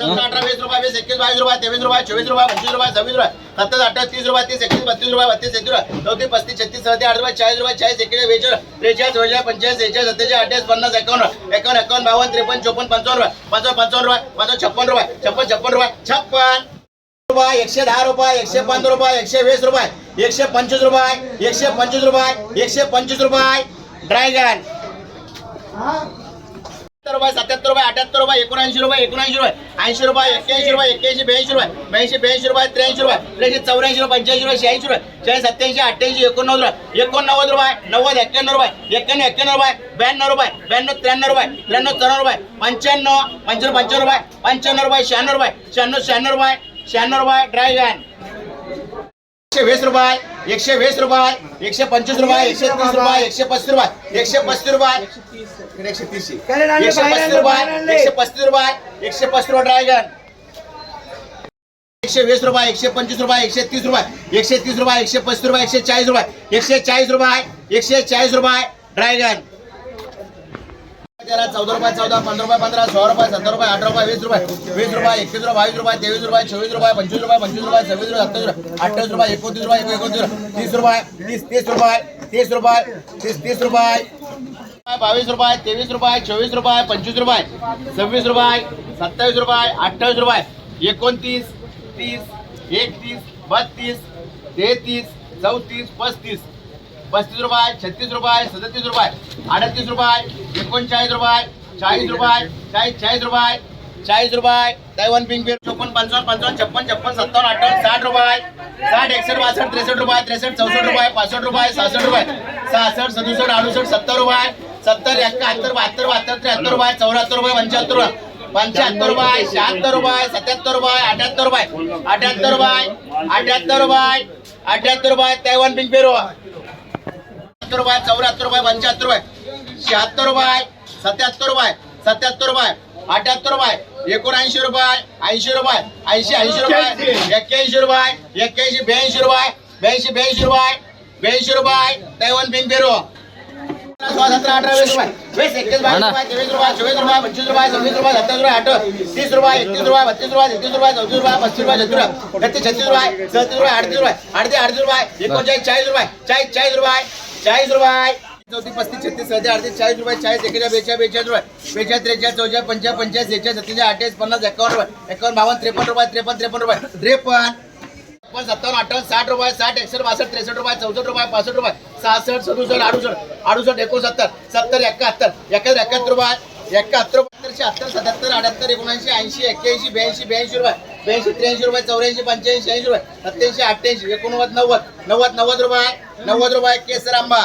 अठरा वीस रुपये वीस एकवीस बावीस रुपये तेवीस रुपये चोवीस रुपये पंचवीस रुपये सव्वीस रुपये सत्तावीस अठ्ठावीस तीस रुपये तीस एकवीस बत्तीस रुपये बत्तीस एक रुपये चौतीस पस्तीस छत्तीस सत्तीस आठ रुपये चाळीस रुपये चाळीस एकवीस बेचाळ त्रेचाळीस चौवेचाळीस पंचेचाळीस सेहेचाळीस सत्तेचाळीस अठ्ठावीस पन्नास एकावन्न एकावन्न एकावन्न बावन्न त्रेपन्न चोपन्न पंचावन्न रुपये पंचावन्न पंचावन्न रुपये पंचावन्न छप्पन रुपये छप्पन छप्पन रुपये छप्पन रुपये एकशे दहा रुपये एकशे पंधरा रुपये एकशे वीस रुपये एकशे पंचवीस रुपये एकशे पंचवीस रुपये एकशे पंचवीस रुपये ड्रॅगन. सत्तर रुपये सत्याहत्तर रुपये अठ्याहत्तर रुपये एकोणऐंशी रुपये एकोणऐंशी रुपये ऐंशी रुपये एक्क्याऐंशी रुपये एक्क्याऐंशी ब्याऐंशी रुपये ब्याऐंशी ब्याऐंशी रुपये त्र्याऐंशी रुपये त्र्याऐंशी चौऱ्याऐंशी रुपये पंच्याऐंशी रुपये शहाऐंशी रुपये शहाऐंशी सत्याऐंशी अठ्ठ्याऐंशी एकोणनव्वद रुपये एकोणनव्वद रुपये नव्वद एक्क्याण्णव रुपये एक्क्याण्णव एक्क्याण्णव रुपये ब्याण्णव रुपये ब्याण्णव त्र्याण्णव रुपये त्र्याण्णव चौऱ्याण्णव रुपये पंच्याण्णव पंच्याण्णव पंच्याण्णव रुपये पंच्याण्णव रुपये शहाण्णव रुपये शहाण्णव शहाण्णव रुपये शहाण्णव रुपये ड्रायगन एकशे वीस रुपये एकशे वीस रुपये एकशे पंचवीस रुपये एकशे तीस रुपये एकशे पस्तीस रुपये एकशे पस्तीस रुपये एकशे तीस एकशे पस्तीस रुपये. एकशे पस्तीस रुपये. एकशे पस्तीस रुपये ड्रॅगन. एकशे वीस रुपये एकशे पंचवीस रुपये एकशे तीस रुपये एकशे तीस रुपये एकशे पस्तीस रुपये एकशे चाळीस रुपये एकशे चाळीस रुपये एकशे चाळीस रुपये ड्रॅगन. तेरा चौदा रुपये चौदा पंधरा रुपये पंधरा सोळा रुपये सत्तर रुपये अठरा रुपये वीस रुपये वीस रुपये एकवीस रुपये बावीस रुपये तेवीस रुपये चोवीस रुपये पंचवीस रुपये पंचवीस रुपये सव्वीस रुपये सत्तावीस रुपये अठ्ठावीस रुपये एकोणतीस रुपये एकोणतीस रुपये तीस रुपये तीस तीस रुपये तीस रुपये तीस तीस रुपये बावीस रुपये तेवीस रुपये चोवीस रुपये पंचवीस रुपये सव्वीस रुपये सत्तावीस रुपये अठ्ठावीस रुपये एकोणतीस तीस एकतीस बत्तीस तेहतीस चौतीस पस्तीस. पस्तीस रुपये छत्तीस रुपये सदतीस रुपये अडतीस रुपये एकोणचाळीस रुपये चाळीस रुपये चाळीस चाळीस रुपये चाळीस रुपये दैवन पिंक पेर चोपन्न पंचावन्न पंचावन्न छप्पन छप्पन सत्तावन्न अठ्ठावन्न साठ रुपये साठ एकसष्ट बासष्ट त्रेसष्ट रुपये त्रेसष्ट चौसष्ट रुपये पासष्ट रुपये सहासष्ट रुपये सहासष्ट सदुसष्ट अडुसष्ट सत्तर रुपये सत्तर एकाहत्तर बहात्तर बहात्तर त्र्याहत्तर बाय चौऱ्याहत्तर रुपये पंच्याहत्तर रुपये पंच्याहत्तर बाय शहात्तर रुपये सत्याहत्तर रुपये अठ्याहत्तर रुपये अठ्याहत्तर बाय अठ्याहत्तर बाय अठ्याहत्तर बाय तैवान पिंक पेरो. सत्तर रुपये चौऱ्याहत्तर रुपये पंच्याहत्तर रुपये शहात्तर बाय सत्याहत्तर बाय सत्याहत्तर बाय अठ्याहत्तर रुपये एकोणऐंशी रुपये ऐंशी रुपये ऐंशी ऐंशी रुपये एक्क्याऐंशी रुपये एक्क्याऐंशी ब्याऐंशी रुपये ब्याऐंशी ब्याऐंशी रुपये ब्याऐंशी रुपये तैवान पिंक पेरो. सतरा अठरा वीस रुपये वीस बावीस रुपये तेवीस रुपये चोवीस रुपये पंचवीस रुपये सव्वीस रुपये सत्तावीस रुपये तीस रुपये एकतीस रुपये बत्तीस रुपये तेहतीस रुपये चौतीस रुपये पस्तीस रुपये छत्तीस रुपये छत्तीस छत्तीस रुपये सत्तीस रुपये अडतीस रुपये अडतीस अडतीस रुपये एकोणचाळीस चाळीस रुपये चाळीस चाळीस रुपये चाळीस रुपये चौतीस पस्तीस छत्तीस सत्तीस अडतीस चाळीस रुपये चाळीस एकेचाळीस बेचाळीस बेचाळीस रुपये बेचाळीस त्रेचाळीस चौचाळीस पंचाळीस पंचाळीस सेहेचाळीस सत्तेचाळीस अठ्ठावीस पन्नास एकावन्न रुपये. एकावन्न बावन्न त्रेपन्न रुपये त्रेपन्न त्रेपन्न रुपये. त्रेपन्न पण सत्तावन्न अठ्ठावन्न साठ रुपये साठ एकसष्ट बासष्ट त्रेसष्ट रुपये चौसष्ट रुपये पासष्ट रुपये सहासष्ट सदुसष्ट अडुसष्ट अडुसष्ट एकोणसत्तर सत्तर एकाहत्तर एकाहत्तर एकाहत्तर रुपये एकाहत्तर रुपये अत्तर सत्याहत्तर अठ्याहत्तर एकोणऐंशी ऐंशी एक्क्याऐंशी ब्याऐंशी ब्याऐंशी रुपये ब्याऐंशी त्र्याऐंशी रुपये चौऱ्याऐंशी पंच्याऐंशी ऐंशी रुपये सत्याऐंशी अठ्ठ्याऐंशी एकोणनव्वद नव्वद नव्वद नव्वद रुपये नव्वद रुपये केसर आंबा.